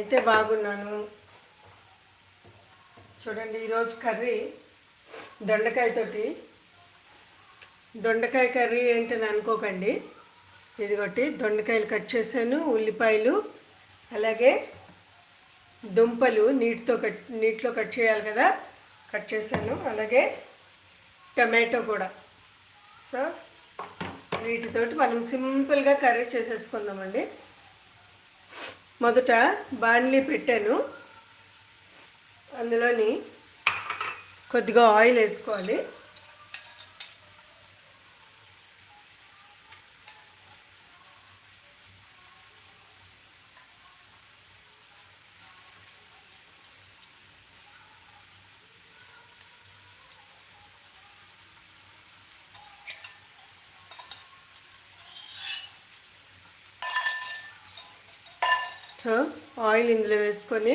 నేనైతే బాగున్నాను. చూడండి ఈరోజు కర్రీ దొండకాయతోటి దొండకాయ కర్రీ ఏంటని అనుకోకండి. ఇదిగోటి దొండకాయలు కట్ చేశాను ఉల్లిపాయలు అలాగే దుంపలు నీటితో కట్ నీటిలో కట్ చేయాలి కదా కట్ చేశాను. అలాగే టమాటో కూడా. సో వీటితోటి మనం సింపుల్గా కర్రీ చేసేసుకుందామండి. మొదట బాండ్లీ పెట్టాను. అందులోని కొద్దిగా ఆయిల్ వేసుకోవాలి. సో ఆయిల్ ఇందులో వేసుకొని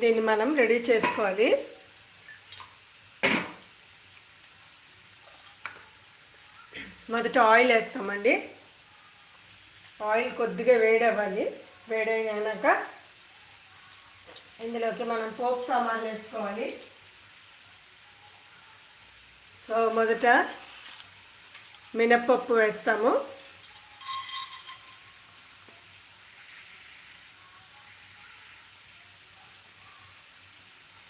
దీన్ని మనం రెడీ చేసుకోవాలి. మొదట ఆయిల్ వేస్తామండి. ఆయిల్ కొద్దిగా వేడవ్వాలి. వేడైనాక ఇందులోకి మనం పోపు సామాన్లు వేసుకోవాలి. సో మొదట మినప్పప్పు వేస్తాము.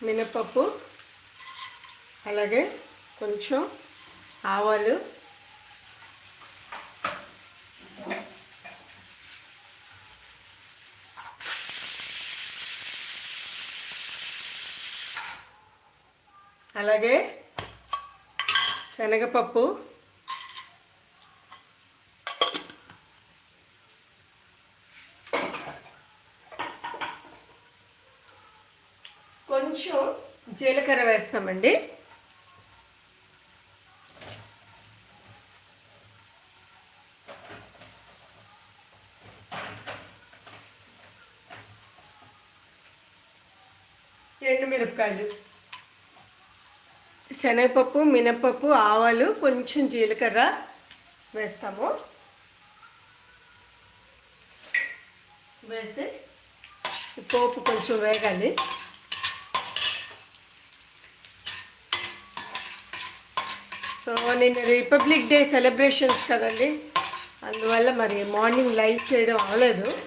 మినప్పప్పు అలాగే కొంచెం ఆవాలు. అలాగే శనగపప్పు కొంచెం జీలకర్ర వేస్తామండి. ఎండుమిరపకాయలు. శనగపప్పు మినపప్పు ఆవాలు కొంచెం జీలకర్ర వేస్తాము. వేసి పోపు కొంచెం వేగాలి. సో నేను రిపబ్లిక్ డే సెలబ్రేషన్స్ కదండి. అందువల్ల మరి మార్నింగ్ లైవ్ చేయడం అవ్వలేదు.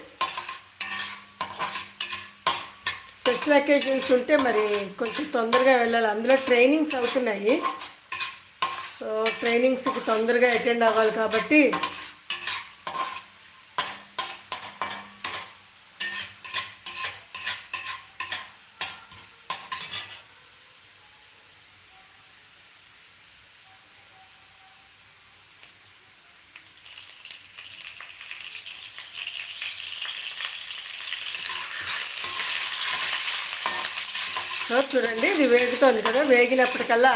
స్పెషల్ అకేషన్స్ ఉంటే మరి కొంచెం తొందరగా వెళ్ళాలి. అందులో ట్రైనింగ్స్ అవుతున్నాయి. సో ట్రైనింగ్స్కి తొందరగా అటెండ్ అవ్వాలి కాబట్టి చూడండి ఇది వేగుతోంది కదా. వేగినప్పటికల్లా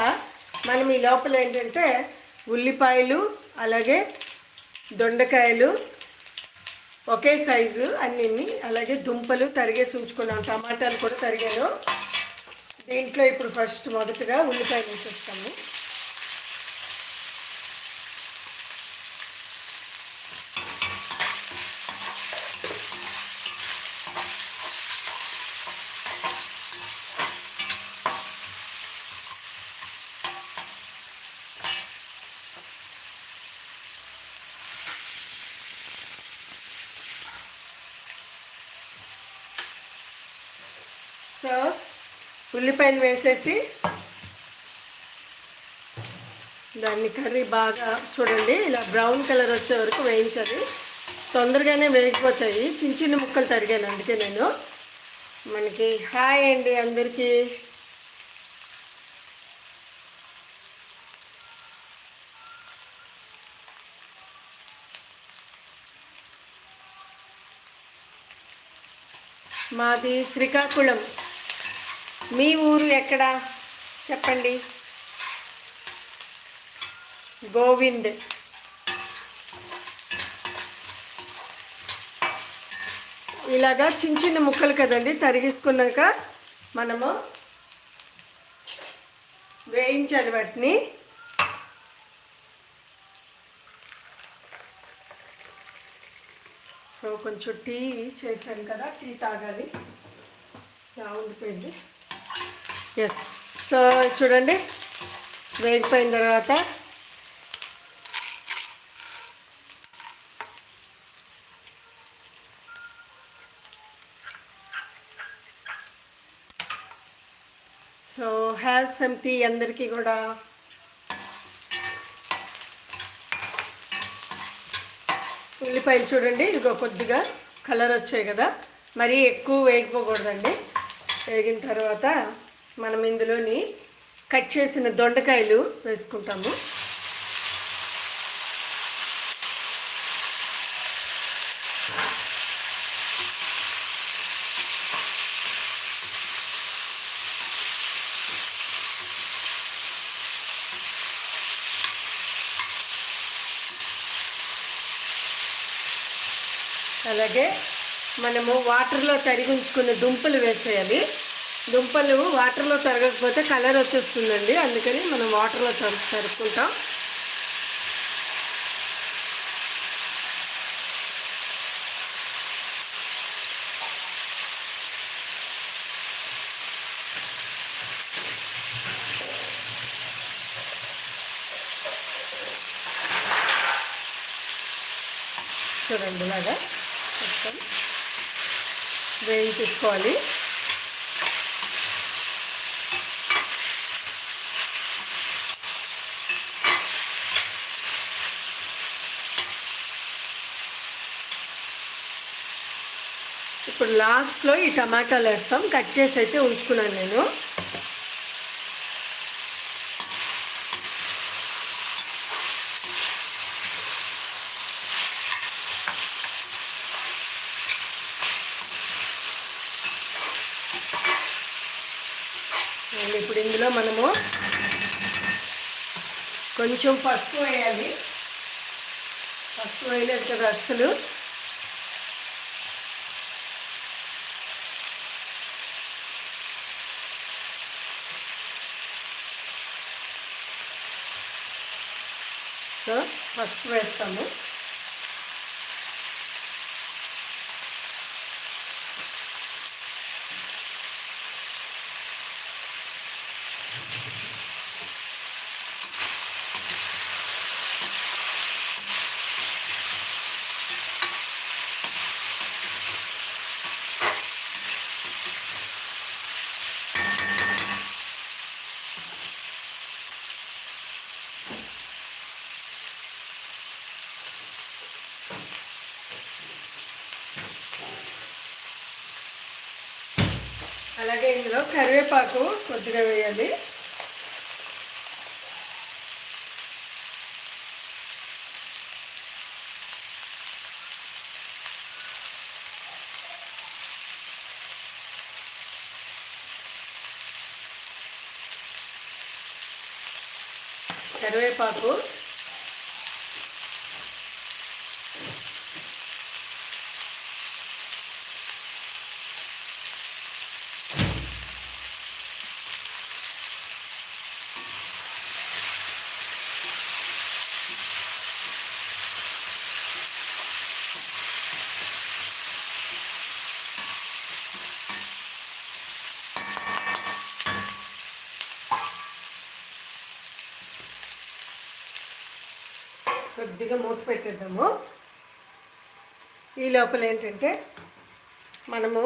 మనం ఈ లోపల ఏంటంటే ఉల్లిపాయలు అలాగే దొండకాయలు ఒకే సైజు అన్నీ అలాగే దుంపలు తరిగేసి ఉంచుకున్నాం. టమాటాలు కూడా తరిగాను. దీంట్లో ఇప్పుడు ఫస్ట్ మొదటగా ఉల్లిపాయలు వేసేస్తాము సో ఉల్లిపాయలు వేసేసి దాన్ని కర్రీ బాగా చూడండి ఇలా బ్రౌన్ కలర్ వచ్చే వరకు వేయించాలి. తొందరగానే వేగిపోతాయి. చిన్న చిన్న ముక్కలు తరిగాను అందుకే నేను. మనకి హాయ్ అండి అందరికీ. మాది శ్రీకాకుళం. మీ ఊరు ఎక్కడ? చెప్పండి. గోవింద్. ఇలాగా చిన్న చిన్న ముక్కలు కదండి తరిగేసుకున్నాక మనము వేయించాలి వాటిని. సో కొంచెం టీ చేశాను కదా టీ తాగాలి. బాగుండిపోయింది ఎస్ సో చూడండి. వేగిపోయిన తర్వాత సో హ్యావ్ సమ్ టీ అందరికీ కూడా. ఉల్లిపాయలు చూడండి. ఇదిగో కొద్దిగా కలర్ వచ్చాయి కదా. మరీ ఎక్కువ వేగిపోకూడదండి. వేగిన తర్వాత మనం ఇందులోని కట్ చేసిన దొండకాయలు వేసుకుంటాము. అలాగే మనము వాటర్లో తరిగి ఉంచుకున్న దుంపలు వేసేయాలి. దుంపలు వాటర్లో తరగకపోతే కలర్ వచ్చేస్తుందండి. అందుకని మనం వాటర్లో తరు తరుపుకుంటాం చూడండి ఇలాగా మొత్తం వేయించుకోవాలి లాస్ట్లో ఈ టమాటాలు వేస్తాం. కట్ చేసి అయితే ఉంచుకున్నాను నేను. ఇప్పుడు ఇందులో మనము కొంచెం పసుపు వేయాలి. పసుపు వేయలేదు కదా అస్సలు. సో పసుపు వేస్తాము. అలాగే ఇందులో కరివేపాకు కొద్దిగా వేయాలి. కరివేపాకు కొద్దిగా మూత పెట్టేద్దాము. ఈ లోపల ఏంటంటే మనము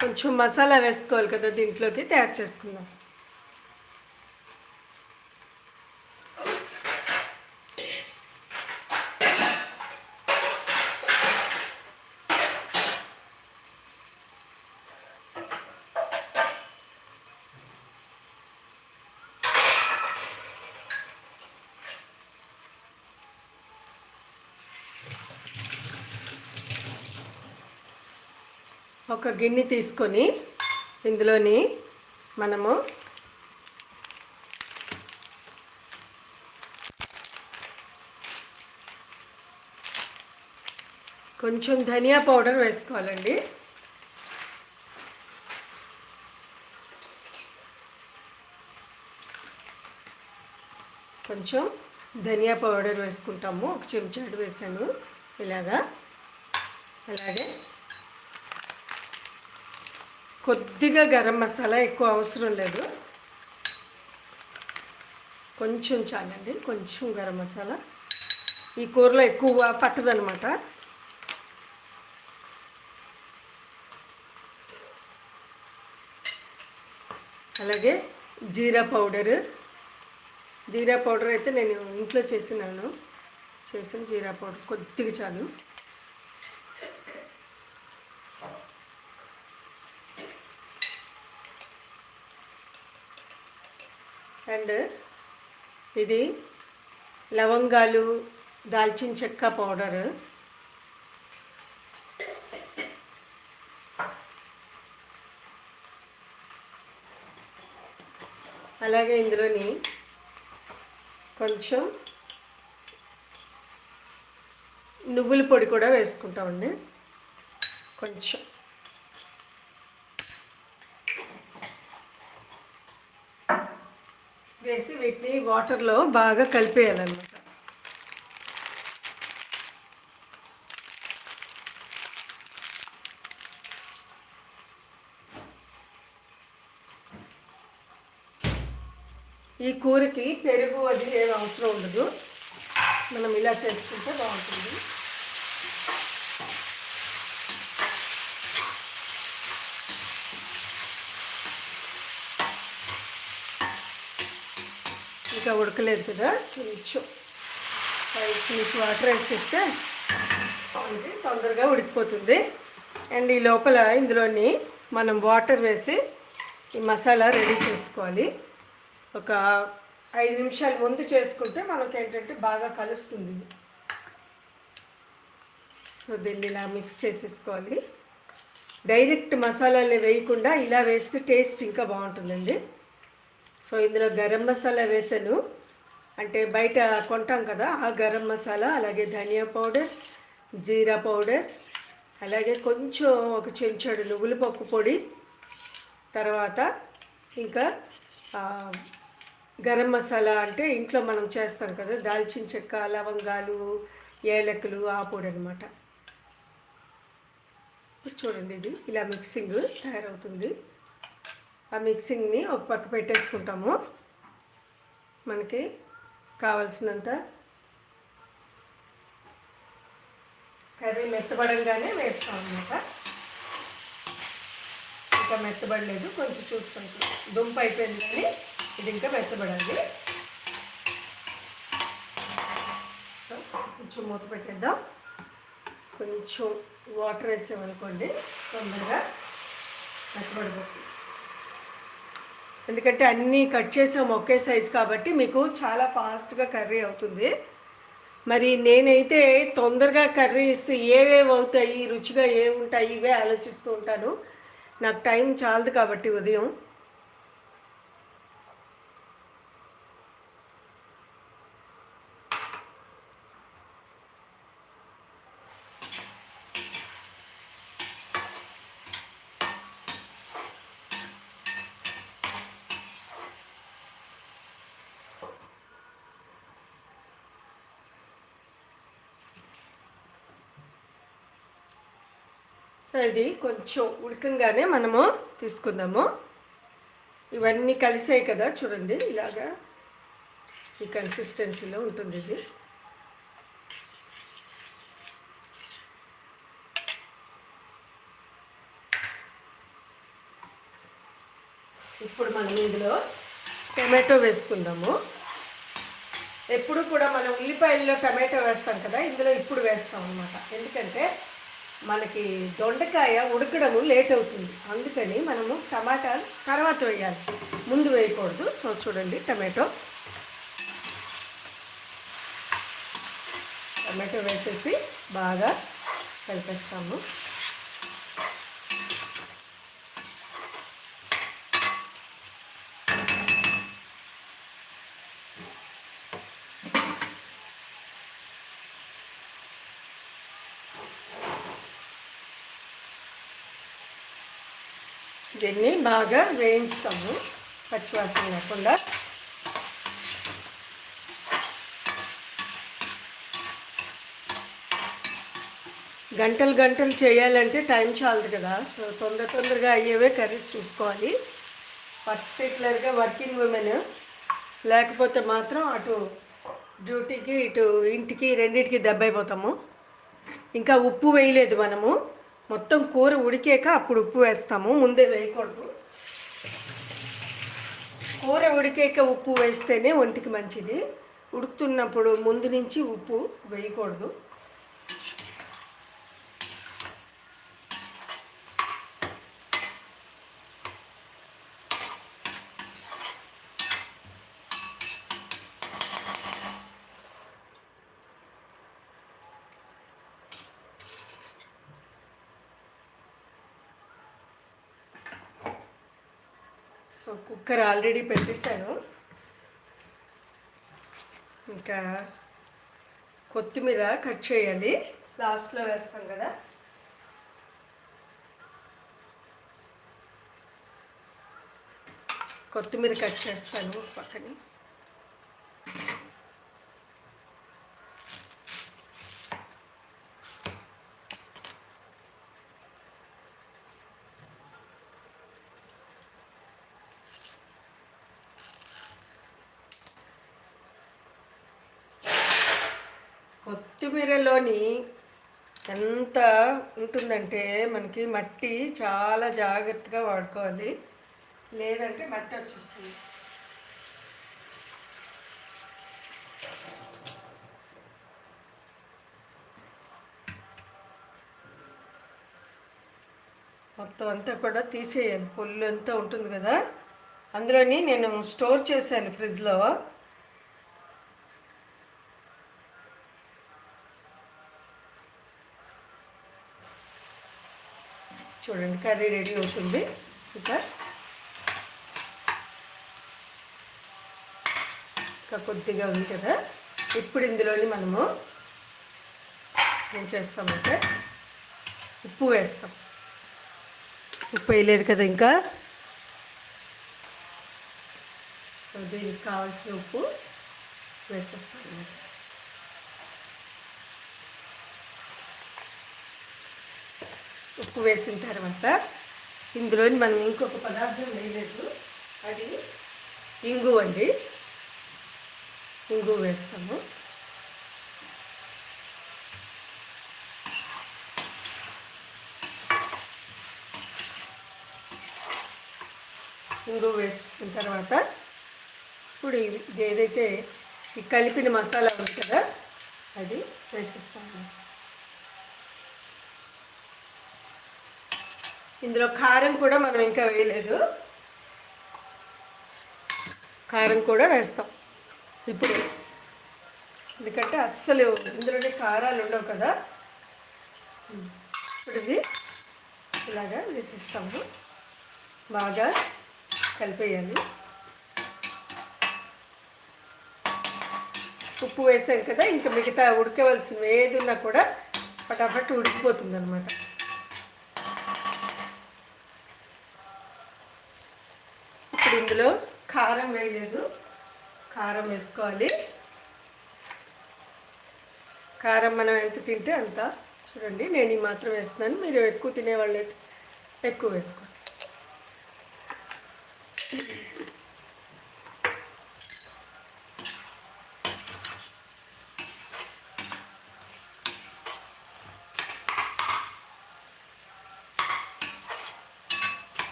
కొంచెం మసాలా వేసుకోవాలి కదా దీంట్లోకి తయారు చేసుకుందాం. ఒక గిన్నె తీసుకొని ఇందులోని మనము కొంచెం ధనియా పౌడర్ వేసుకోవాలండి. కొంచెం ధనియా పౌడర్ వేసుకుంటాము. ఒక చెంచాడు వేసాను. ఇలాగా. అలాగే కొద్దిగా గరం మసాలా ఎక్కువ అవసరం లేదు. కొంచెం చాలండి కొంచెం గరం మసాలా. ఈ కూరలో ఎక్కువ పట్టదనమాట. అలాగే జీరా పౌడర్. జీరా పౌడర్ అయితే నేను ఇంట్లో చేసినాను. చేసిన జీరా పౌడర్ కొద్దిగా చాలు. అండ్ ఇది లవంగాలు దాల్చిన చెక్క పౌడర్. అలాగే ఇందులోని కొంచెం నువ్వుల పొడి కూడా వేసుకుంటామండి. కొంచెం. వేసి వీటిని వాటర్లో బాగా కలిపేయాలన్నమాట. ఈ కూరకి పెరుగు అది ఏం అవసరం ఉండదు. మనం ఇలా చేసుకుంటే బాగుంటుంది. ఇంకా ఉడకలేదు కదా? కొంచెం ఐదు వాటర్ వేసేస్తే అంటే తొందరగా ఉడికిపోతుంది. అండ్ ఈ లోపల ఇందులోని మనం వాటర్ వేసి ఈ మసాలా రెడీ చేసుకోవాలి. ఒక ఐదు నిమిషాల ముందు చేసుకుంటే మనకి ఏంటంటే బాగా కలుస్తుంది. సో దీన్ని ఇలా మిక్స్ చేసేసుకోవాలి. డైరెక్ట్ మసాలాలు వేయకుండా ఇలా వేస్తే టేస్ట్ ఇంకా బాగుంటుందండి. సో ఇందులో గరం మసాలా వేసాను. అంటే బయట కొంటాం కదా ఆ గరం మసాలా అలాగే ధనియా పౌడర్ జీరా పౌడర్ అలాగే కొంచెం ఒక చెంచాడు నువ్వుల పప్పు పొడి తర్వాత ఇంకా గరం మసాలా అంటే ఇంట్లో మనం చేస్తాం కదా దాల్చిన చెక్క లవంగాలు ఏలకులు ఆ పొడి అనమాట ఇప్పుడు చూడండి ఇది. ఇలా మిక్సింగ్ తయారవుతుంది. ఆ మిక్సింగ్ని ఒక పక్క పెట్టేసుకుంటాము. మనకి కావలసినంత కర్రీ మెత్తబడంగానే వేస్తాం అనమాట ఇంకా మెత్తబడలేదు కొంచెం చూసుకుంటాం దుంప అయిపోయింది కానీ ఇది ఇంకా మెత్తబడాలి కొంచెం మూత పెట్టేద్దాం. కొంచెం వాటర్ వేసామనుకోండి తొందరగా మెత్తబడిపోతుంది. ఎందుకంటే అన్నీ కట్ చేసాము ఒకే సైజు కాబట్టి మీకు చాలా ఫాస్ట్గా కర్రీ అవుతుంది. మరి నేనైతే తొందరగా కర్రీస్ ఏవేవి అవుతాయి రుచిగా ఏముంటాయి ఇవే ఆలోచిస్తూ ఉంటాను. నాకు టైం చాలదు కాబట్టి ఉదయం. ఇది కొంచెం ఉడకంగానే మనము తీసుకుందాము. ఇవన్నీ కలిసాయి కదా చూడండి ఇలాగా ఈ కన్సిస్టెన్సీలో ఉంటుంది ఇది. ఇప్పుడు మనం ఇందులో టమాటో వేసుకుందాము. ఎప్పుడు కూడా మనం ఉల్లిపాయల్లో టమాటో వేస్తాం కదా ఇందులో ఇప్పుడు వేస్తాం అనమాట ఎందుకంటే మనకి దొండకాయ ఉడకడము లేట్ అవుతుంది. అందుకని మనము టమాటా తర్వాత వేయాలి. ముందు వేయకూడదు. సో చూడండి టమాటో. టమాటో వేసేసి బాగా కలిపేస్తాము దీన్ని బాగా వేయించుతాము. పచ్చివాసన లేకుండా. గంటలు గంటలు చేయాలంటే టైం చాలదు కదా. సో తొందర తొందరగా అయ్యేవే కర్రీస్ చూసుకోవాలి. పర్టికులర్గా వర్కింగ్ ఉమెన్ లేకపోతే మాత్రం అటు డ్యూటీకి ఇటు ఇంటికి రెండింటికి దెబ్బైపోతాము. ఇంకా ఉప్పు వేయలేదు మనము. మొత్తం కూర ఉడికాక అప్పుడు ఉప్పు వేస్తాము. ముందే వేయకూడదు. కూర ఉడికాక ఉప్పు వేస్తేనే ఒంటికి మంచిది. ఉడుకుతున్నప్పుడు ముందు నుంచి ఉప్పు వేయకూడదు. సో కుక్కర్ ఆల్రెడీ పెట్టేశాను. ఇంకా కొత్తిమీర కట్ చేయాలి. లాస్ట్లో వేస్తాం కదా. కొత్తిమీర కట్ చేస్తాను పక్కని. కొత్తిమీరలోని ఎంత ఉంటుందంటే మనకి మట్టి చాలా జాగ్రత్తగా వాడుకోవాలి. లేదంటే మట్టి వచ్చేస్తుంది. మొత్తం అంతా కూడా తీసేయాలి. పొల్లు అంతా ఉంటుంది కదా? అందులోని నేను స్టోర్ చేశాను ఫ్రిడ్జ్లో. చూడండి కర్రీ రెడీ అవుతుంది. ఇక ఇంకా కొద్దిగా ఉంది కదా. ఇప్పుడు ఇందులోని మనము ఏం చేస్తామంటే ఉప్పు వేస్తాం. ఉప్పు వేయలేదు కదా ఇంకా. సో దీనికి కావాల్సిన ఉప్పు వేసేస్తాం ఉప్పు వేసిన తర్వాత ఇందులోని మనం ఇంకొక పదార్థం వేయలేదు. అది ఇంగు అండి. ఇంగు వేస్తాము. ఇంగు వేసిన తర్వాత ఇప్పుడు ఇది ఇది ఏదైతే ఈ కలిపిన మసాలా ఉంది కదా అది వేసిస్తాము. ఇందులో కారం కూడా మనం ఇంకా వేయలేదు. కారం కూడా వేస్తాం. ఇప్పుడు ఎందుకంటే అస్సలు ఇందులోనే కారాలు ఉండవు కదా. ఇప్పుడు ఇది ఇలాగా వేసిస్తాము. బాగా కలిపేయాలి. ఉప్పు వేసాం కదా ఇంకా మిగతా ఉడకవలసినవి ఏది ఉన్నా కూడా పటాపట్ ఉడికిపోతుంది అనమాట ఇందులో కారం వేయలేదు. కారం వేసుకోవాలి. కారం మనం ఎంత తింటే అంత. చూడండి నేను ఈ మాత్రం వేస్తున్నాను. మీరు ఎక్కువ తినేవాళ్ళు అయితే ఎక్కువ వేసుకోండి.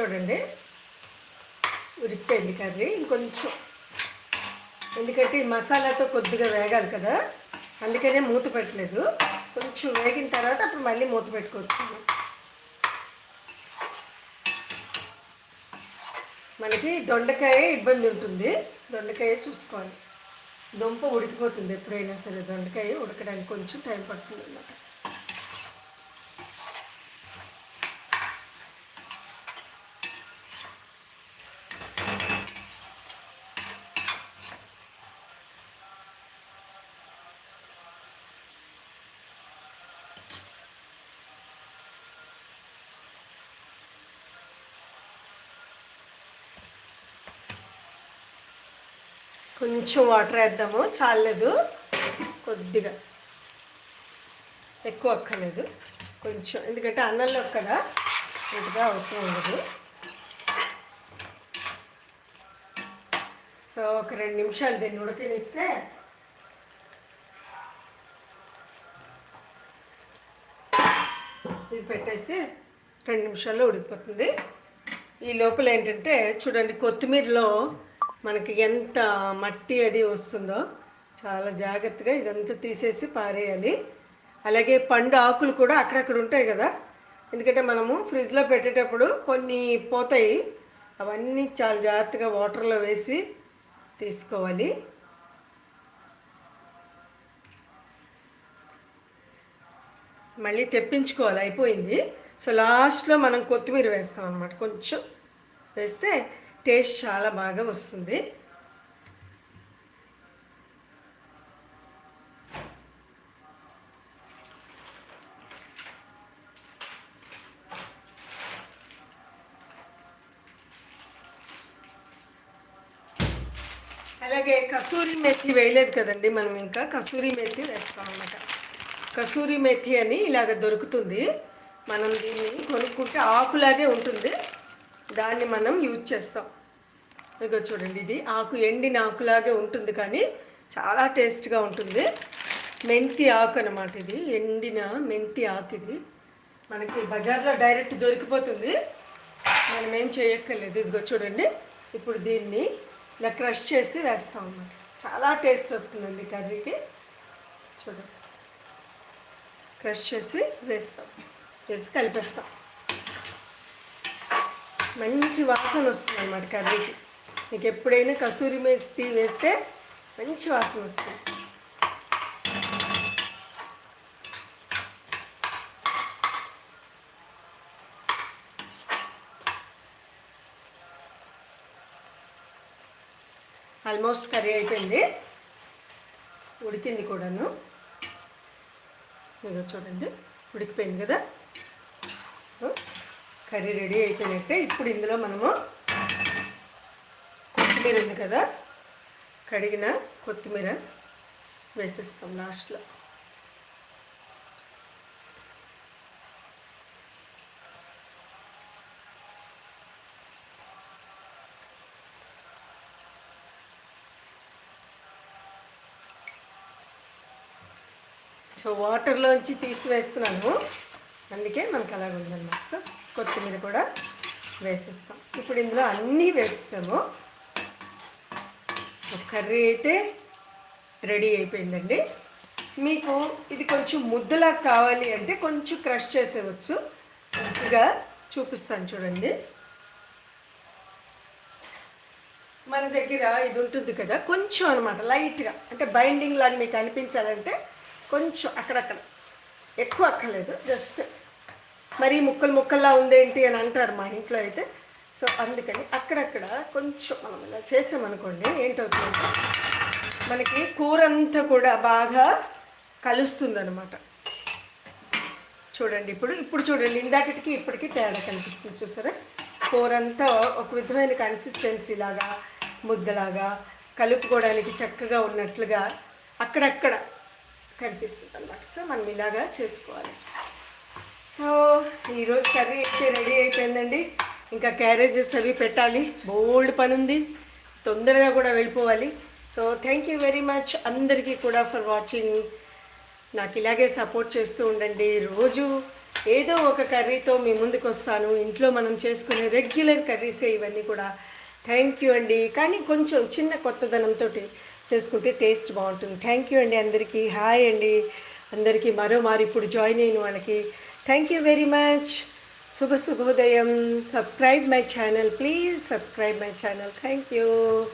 చూడండి. ఉరికిపోయింది కర్రీ. ఇంకొంచెం ఎందుకంటే ఈ మసాలాతో కొద్దిగా వేగాలి కదా. అందుకనే మూత పెట్టలేదు. కొంచెం వేగిన తర్వాత అప్పుడు మళ్ళీ మూత పెట్టుకోవచ్చు. మనకి దొండకాయ ఇబ్బంది ఉంటుంది. దొండకాయ చూసుకోవాలి. దుంప ఉడికిపోతుంది ఎప్పుడైనా సరే. దొండకాయ ఉడకడానికి కొంచెం టైం పడుతుంది అన్నమాట. కొంచెం వాటర్ వేద్దాము. చాలలేదు కొద్దిగా. ఎక్కువ అక్కర్లేదు. కొంచెం. ఎందుకంటే అన్నంలో కదా ఇంటిగా అవసరం ఉండదు సో ఒక రెండు నిమిషాలు దీన్ని ఉడకనిస్తే ఇది పెట్టేసి రెండు నిమిషాల్లో ఉడికిపోతుంది. ఈ లోపల ఏంటంటే చూడండి కొత్తిమీరలో మనకి ఎంత మట్టి అది వస్తుందో చాలా జాగ్రత్తగా ఇదంతా తీసేసి పారేయాలి. అలాగే పండు ఆకులు కూడా అక్కడక్కడ ఉంటాయి కదా. ఎందుకంటే మనము ఫ్రిడ్జ్లో పెట్టేటప్పుడు కొన్ని పోతాయి. అవన్నీ చాలా జాగ్రత్తగా వాటర్లో వేసి తీసుకోవాలి. మళ్ళీ తెప్పించుకోవాలి. అయిపోయింది. సో లాస్ట్లో మనం కొత్తిమీర వేస్తాం అనమాట కొంచెం వేస్తే టేస్ట్ చాలా బాగా వస్తుంది. అలాగే కసూరి మెత్తి వేయలేదు కదండి మనం ఇంకా కసూరి మెత్తి వేస్తాం అన్నమాట. కసూరి మెత్తి అని ఇలాగ దొరుకుతుంది. మనం దీన్ని కొనుక్కుంటే ఆకులాగే ఉంటుంది. దాన్ని మనం యూజ్ చేస్తాం. ఇక చూడండి ఇది ఆకు ఎండిన ఆకులాగే ఉంటుంది కానీ చాలా టేస్ట్గా ఉంటుంది. మెంతి ఆకు అనమాట ఇది ఎండిన మెంతి ఆకు ఇది. మనకి బజార్లో డైరెక్ట్ దొరికిపోతుంది. మనం ఏం చేయక్కర్లేదు. ఇదిగో చూడండి ఇప్పుడు దీన్ని ఇలా క్రష్ చేసి వేస్తాం అన్నమాట. చాలా టేస్ట్ వస్తుందండి కర్రీకి. చూడండి క్రష్ చేసి వేస్తాం. వేసి కలిపేస్తాం. మంచి వాసన వస్తుంది అనమాట కర్రీకి. మీకు ఎప్పుడైనా కసూరి మేస్తి వేస్తే మంచి వాసన వస్తుంది. ఆల్మోస్ట్ కర్రీ అయిపోయింది. ఉడికింది కూడాను. ఇదో చూడండి ఉడికిపోయింది కదా? కర్రీ రెడీ అయిపోయినట్టే ఇప్పుడు ఇందులో మనము కొత్తిమీర ఉంది కదా కడిగిన కొత్తిమీర వేసేస్తాం లాస్ట్లో. సో వాటర్లోంచి తీసివేస్తున్నాను అందుకే మనకు అలాగ ఉందన్నమాట సో కొత్తిమీర కూడా వేసేస్తాం. ఇప్పుడు ఇందులో అన్నీ వేసేసాము. కర్రీ అయితే రెడీ అయిపోయిందండి. మీకు ఇది కొంచెం ముద్దలా కావాలి అంటే కొంచెం క్రష్ చేసేవచ్చు. ముద్దుగా చూపిస్తాను చూడండి. మన దగ్గర ఇది ఉంటుంది కదా కొంచెం అనమాట లైట్గా. అంటే బైండింగ్ లాగా మీకు అనిపించాలంటే కొంచెం అక్కడక్కడ. ఎక్కువ అక్కర్లేదు జస్ట్ మరి ముక్కలు ముక్కల్లా ఉందేంటి అని అంటారు మా ఇంట్లో అయితే. సో అందుకని అక్కడక్కడ కొంచెం మనం ఇలా చేసామనుకోండి ఏంటవుతుందంటే మనకి కూర అంతా కూడా బాగా కలుస్తుందనమాట చూడండి ఇప్పుడు ఇప్పుడు చూడండి ఇందాకటికి ఇప్పటికి తేడా కనిపిస్తుంది చూసారా? కూర అంతా ఒక విధమైన కన్సిస్టెన్సీ లాగా ముద్దలాగా కలుపుకోవడానికి చక్కగా ఉన్నట్లుగా అక్కడక్కడ కనిపిస్తుంది అనమాట సో మనం ఇలాగా చేసుకోవాలి. సో ఈరోజు కర్రీ అయితే రెడీ అయిపోయిందండి. ఇంకా క్యారేజెస్ అవి పెట్టాలి. బోల్డ్ పని ఉంది. తొందరగా కూడా వెళ్ళిపోవాలి. So thank you very much అందరికీ కూడా ఫర్ వాచింగ్ నాకు ఇలాగే సపోర్ట్ చేస్తూ ఉండండి. రోజు ఏదో ఒక కర్రీతో మీ ముందుకు వస్తాను. ఇంట్లో మనం చేసుకునే రెగ్యులర్ కర్రీసే ఇవన్నీ కూడా. థ్యాంక్ యూ అండి. కానీ కొంచెం చిన్న కొత్తదనంతో చేసుకుంటే టేస్ట్ బాగుంటుంది. థ్యాంక్ యూ అండి అందరికీ. హాయ్ అండి. అందరికీ మరో మారి ఇప్పుడు జాయిన్ అయిన వాళ్ళకి Thank you very much. Subha Subhodayam. Subscribe my channel. Please subscribe my channel. Thank you.